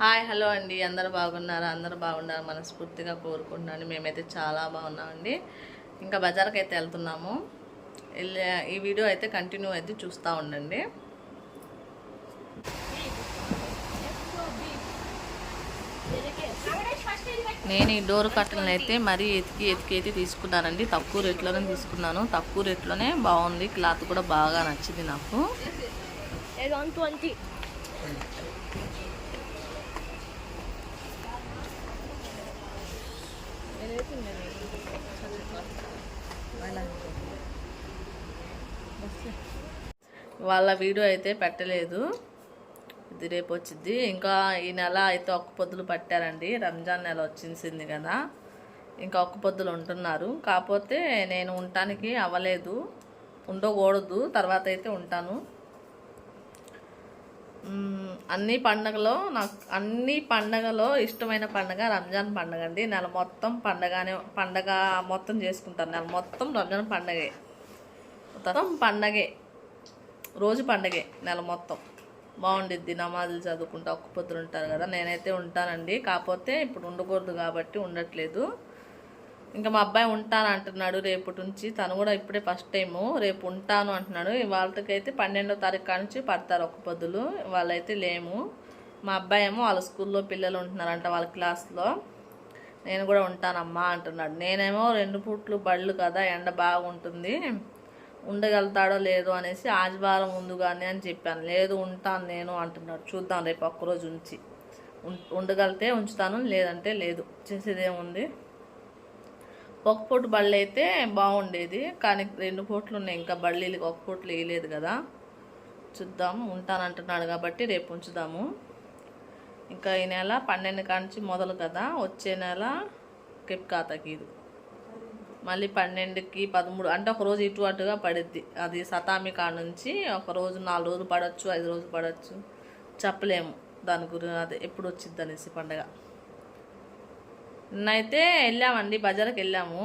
Hi hello అండి. అందరు బాగున్నారా? అందరూ బాగున్నారు మనస్ఫూర్తిగా కోరుకుంటున్నాను. మేమైతే చాలా బాగున్నామండి. ఇంకా బజార్కి అయితే వెళ్తున్నాము. వెళ్ళే ఈ వీడియో అయితే కంటిన్యూ అయితే చూస్తూ ఉండండి. నేను ఈ డోర్ కట్టలను అయితే మరీ ఎతికి ఎతికి అయితే తీసుకున్నానండి. తక్కువ రేట్లోనే తీసుకున్నాను. తక్కువ రేట్లోనే బాగుంది. క్లాత్ కూడా బాగా నచ్చింది నాకు. వాళ్ళ వీడియో అయితే పెట్టలేదు. ఇది రేపు వచ్చింది ఇంకా ఈ నెల అయితే ఒక్క పొద్దులు పట్టారండి. రంజాన్ నెల వచ్చింది కదా. ఇంకా ఒక్క పొద్దులు ఉంటున్నారు. కాకపోతే నేను ఉండటానికి అవ్వలేదు. ఉండకూడదు. తర్వాత అయితే ఉంటాను. అన్ని పండగలో నాకు అన్ని పండగలో ఇష్టమైన పండగ రంజాన్ పండగ అండి. నెల మొత్తం పండగనే పండగ మొత్తం చేసుకుంటారు. నెల మొత్తం రంజాన్ పండగే. మొత్తం పండగే. రోజు పండగే నెల మొత్తం. బాగుండిద్ది. నమాజులు చదువుకుంటా ఒక్క పొద్దులు ఉంటారు కదా. నేనైతే ఉంటానండి. కాకపోతే ఇప్పుడు ఉండకూడదు కాబట్టి ఉండట్లేదు. ఇంకా మా అబ్బాయి ఉంటాను అంటున్నాడు రేపటి నుంచి. తను కూడా ఇప్పుడే ఫస్ట్ టైము రేపు ఉంటాను అంటున్నాడు. వాళ్ళకైతే పన్నెండో తారీఖు నుంచి పడతారు ఒక్క పొద్దులు. వాళ్ళైతే లేము. మా అబ్బాయి ఏమో వాళ్ళ స్కూల్లో పిల్లలు ఉంటున్నారంట వాళ్ళ క్లాస్లో నేను కూడా ఉంటానమ్మా అంటున్నాడు. నేనేమో రెండు పూట్లు బళ్ళు కదా ఎండ బాగుంటుంది. ఉండగలుగుతాడో లేదో అనేసి ఆదివారం ముందుగానే అని చెప్పాను. లేదు ఉంటాను నేను అంటున్నాడు. చూద్దాం రేపు ఒక్కరోజు ఉంచి. ఉండగలితే ఉంచుతాను లేదంటే లేదు. చేసేదేముంది ఒక పూట బళ్ళు అయితే బాగుండేది. కానీ రెండు పూట్లు ఉన్నాయి ఇంకా బళ్ళీలకి ఒక పూట్లు వేయలేదు కదా. చూద్దాం. ఉంటానంటున్నాడు కాబట్టి రేపు ఉంచుదాము. ఇంకా ఈ నెల పన్నెండు కాంచి మొదలు కదా. వచ్చే నెల కెప్ ఖాతాకి ఇది. మళ్ళీ పన్నెండుకి పదమూడు. అంటే ఒక రోజు ఇటు అటుగా పడిద్ది. అది సతామి కాడ నుంచి ఒక రోజు నాలుగు రోజులు పడవచ్చు ఐదు రోజులు పడవచ్చు చెప్పలేము. దాని గురించి అదే ఎప్పుడు వచ్చింది అనేసి పండగ. నిన్నైతే వెళ్ళామండి బజార్కి వెళ్ళాము.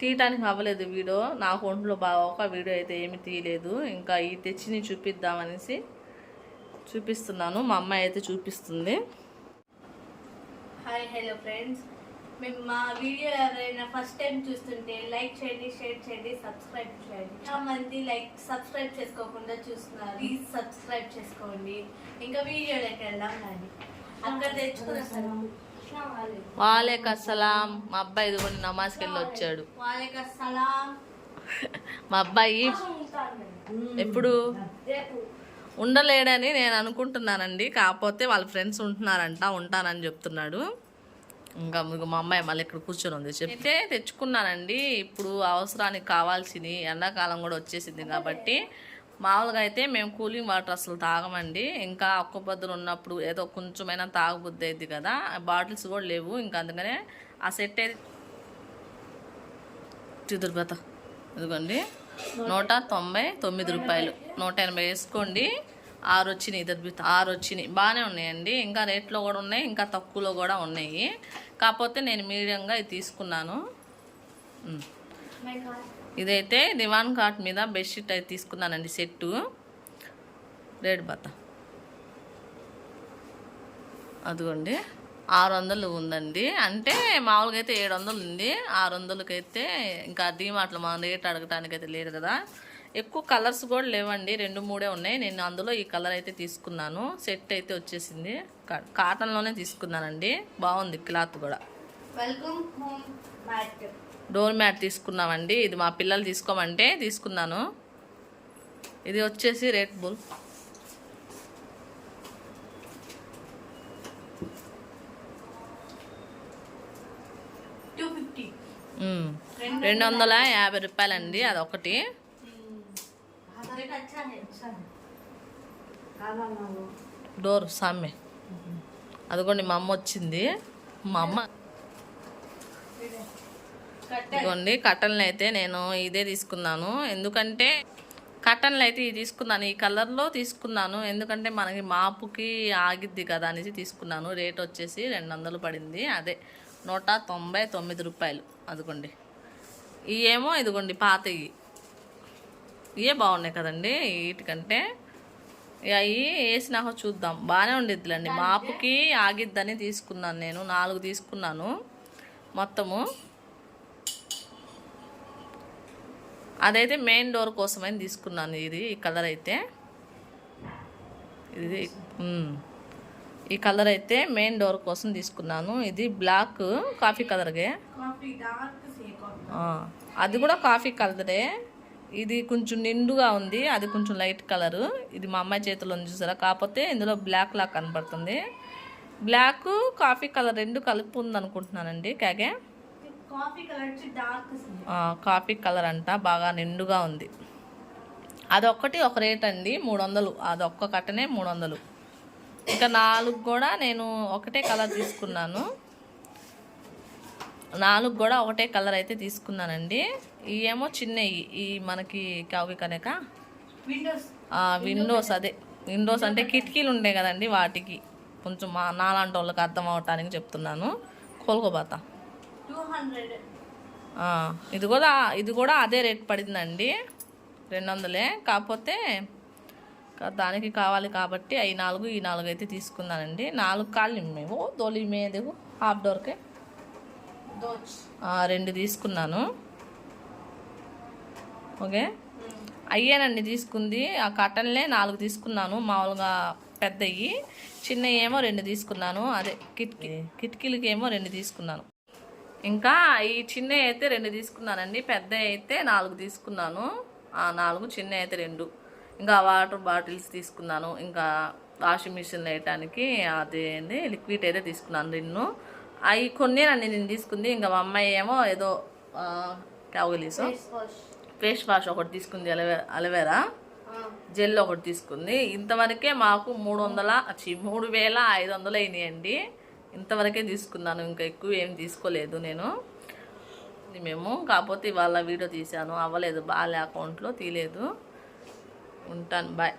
తీయటానికి అవ్వలేదు వీడియో. నాకు ఒంట్లో బాగోక వీడియో అయితే ఏమి తీయలేదు. ఇంకా ఈ తెచ్చిని చూపిద్దామనేసి చూపిస్తున్నాను. మా అమ్మాయి అయితే చూపిస్తుంది. Hi hello friends. మేము మా వీడియో ఎవరైనా ఫస్ట్ టైం చూస్తుంటే లైక్ చేయండి షేర్ చేయండి సబ్స్క్రైబ్ చేయండి. చాలా మంది లైక్ సబ్స్క్రైబ్ చేసుకోకుండా చూస్తున్నారు. ప్లీజ్ సబ్స్క్రైబ్ చేసుకోండి. ఇంకా వీడియోలోకి వెళ్దాం కానీ. అక్కడ తెచ్చుకున్న వాలేక అస్సలాం మా అబ్బాయి ఇదిగోండి నమాజ్కి వెళ్ళి వచ్చాడు. మా అబ్బాయి ఎప్పుడు? ఉండలేడని నేను అనుకుంటున్నానండి. కాకపోతే వాళ్ళ ఫ్రెండ్స్ ఉంటున్నారంట ఉంటానని చెప్తున్నాడు. ఇంకా మీకు మా అమ్మాయి మళ్ళీ ఇక్కడ కూర్చొని ఉంది. చెప్తే తెచ్చుకున్నానండి. ఇప్పుడు అవసరానికి కావాల్సినవి ఎండాకాలం కూడా వచ్చేసింది కాబట్టి. మామూలుగా అయితే మేము కూలింగ్ వాటర్ అసలు తాగమండి. ఇంకా ఒక్క పొద్దులు ఉన్నప్పుడు ఏదో కొంచెమైనా తాగబుద్ది అయింది కదా. బాటిల్స్ కూడా లేవు. ఇంకా అందుకనే ఆ సెట్ అయితే ఇదిగోండి. నూట తొంభై తొమ్మిది రూపాయలు. నూట ఎనభై వేసుకోండి. ఆరు వచ్చినాయి. ఇద్దరు ఆరు వచ్చినాయి. బాగానే ఉన్నాయండి. ఇంకా రేట్లో కూడా ఉన్నాయి. ఇంకా తక్కువలో కూడా ఉన్నాయి. కాకపోతే నేను మీడియంగా ఇది తీసుకున్నాను. ఇదైతే దివాన్ కాట్ మీద బెడ్షీట్ అయితే తీసుకున్నానండి సెట్టు. రేట్ బత్త. అదిగోండి ఆరు వందలు ఉందండి. అంటే మామూలుగా అయితే ఏడు వందలు ఉంది ఆరు వందలకైతే ఇంకా డీమార్ట్లో మనం రేట్ అడగటానికి అయితే లేదు కదా. ఎక్కువ కలర్స్ కూడా లేవండి రెండు మూడే ఉన్నాయి. నేను అందులో ఈ కలర్ అయితే తీసుకున్నాను. సెట్ అయితే వచ్చేసింది. కా- కాటన్లోనే తీసుకున్నానండి. బాగుంది క్లాత్ కూడా. Welcome home market. Door mat తీసుకున్నామండి. ఇది మా పిల్లలు తీసుకోమంటే తీసుకున్నాను. ఇది వచ్చేసి రేట్ బుల్. రెండు వందల యాభై. రూపాయలండి అదొకటి. డోర్ సామె అదిగోండి మా అమ్మ వచ్చింది. మా అమ్మ. ఇదిగోండి కట్టన్లు అయితే నేను ఇదే తీసుకున్నాను. ఎందుకంటే కట్టన్లు అయితే ఇది తీసుకున్నాను. ఈ కలర్లో తీసుకున్నాను. ఎందుకంటే మనకి మాపుకి ఆగిద్ది కదా అనేసి తీసుకున్నాను. రేట్ వచ్చేసి రెండు వందలు పడింది. అదే నూట తొంభై తొమ్మిది రూపాయలు. అదిగోండి. ఇవేమో ఇదిగోండి పాతవి ఇవే బాగున్నాయి కదండి వీటికంటే. అవి వేసినాక చూద్దాం. బాగానే ఉండిద్దిలేండి. మాపుకి ఆగిద్దని తీసుకున్నాను నేను. నాలుగు తీసుకున్నాను మొత్తము. అదైతే మెయిన్ డోర్ కోసమని తీసుకున్నాను ఇది ఈ కలర్ అయితే. ఇది. ఈ కలర్ అయితే మెయిన్ డోర్ కోసం తీసుకున్నాను. ఇది బ్లాక్ కాఫీ కలర్గే అది కూడా కాఫీ కలరే ఇది కొంచెం నిండుగా ఉంది అది కొంచెం లైట్ కలర్. ఇది మా అమ్మాయి చేతిలో ఉంది చూసారా? కాకపోతే ఇందులో బ్లాక్ లా కనపడుతుంది బ్లాక్ కాఫీ కలర్ రెండు కలిపి ఉంది అనుకుంటున్నానండి కాగే కాఫీ కలర్ అంట బాగా నిండుగా ఉంది. అదొక్కటి ఒక రేట్ అండి మూడు వందలు అదొక్క కట్టనే మూడు వందలు ఇంకా నాలుగు కూడా నేను ఒకటే కలర్ తీసుకున్నాను. నాలుగు కూడా ఒకటే కలర్ అయితే తీసుకున్నానండి. ఇవేమో చిన్నవి ఈ మనకి కావి కనుక. విండోస్. అదే. విండోస్ అంటే కిటికీలు ఉంటాయి కదండి వాటికి. కొంచెం మా నాలాంటి వాళ్ళకి అర్థం అవటానికి చెప్తున్నాను. కోలుకోబాతా. ఇది కూడా ఇది కూడా అదే రేట్ పడిందండి. రెండు వందలే. కాకపోతే దానికి కావాలి కాబట్టి అవి నాలుగు ఈ నాలుగు అయితే తీసుకున్నానండి. నాలుగు కాళ్ళు మేము దోలి మీద హాఫ్ డోర్కే. రెండు తీసుకున్నాను. ఓకే? అయ్యేనండి తీసుకుంది. ఆ కట్టన్లే నాలుగు తీసుకున్నాను. మామూలుగా పెద్దవి చిన్నవి ఏమో రెండు తీసుకున్నాను. అదే కిటికీ కిటికీలకి ఏమో రెండు తీసుకున్నాను. ఇంకా ఈ చిన్న అయితే రెండు తీసుకున్నానండి పెద్ద అయితే నాలుగు తీసుకున్నాను. ఆ నాలుగు చిన్న అయితే రెండు. ఇంకా వాటర్ బాటిల్స్ తీసుకున్నాను. ఇంకా వాషింగ్ మిషన్ వేయటానికి అది ఏంది లిక్విడ్ అయితే తీసుకున్నాను రెండు అవి కొన్నేనండి నేను తీసుకుంది. ఇంకా మా అమ్మాయి ఏమో ఏదో కావగలీసు ఫేస్ వాష్ ఒకటి తీసుకుంది అలవే అలవేరా. జెల్ ఒకటి తీసుకుంది. ఇంతవరకే మాకు మూడు వందల మూడు వేల ఐదు వందలు అయినాయండి. ఇంతవరకే తీసుకున్నాను ఇంకా ఎక్కువ ఏం తీసుకోలేదు నేను. మేము కాకపోతే ఇవాళ వీడియో తీశాను అవ్వలేదు బాగా అకౌంట్లో తీయలేదు. ఉంటాను బాయ్.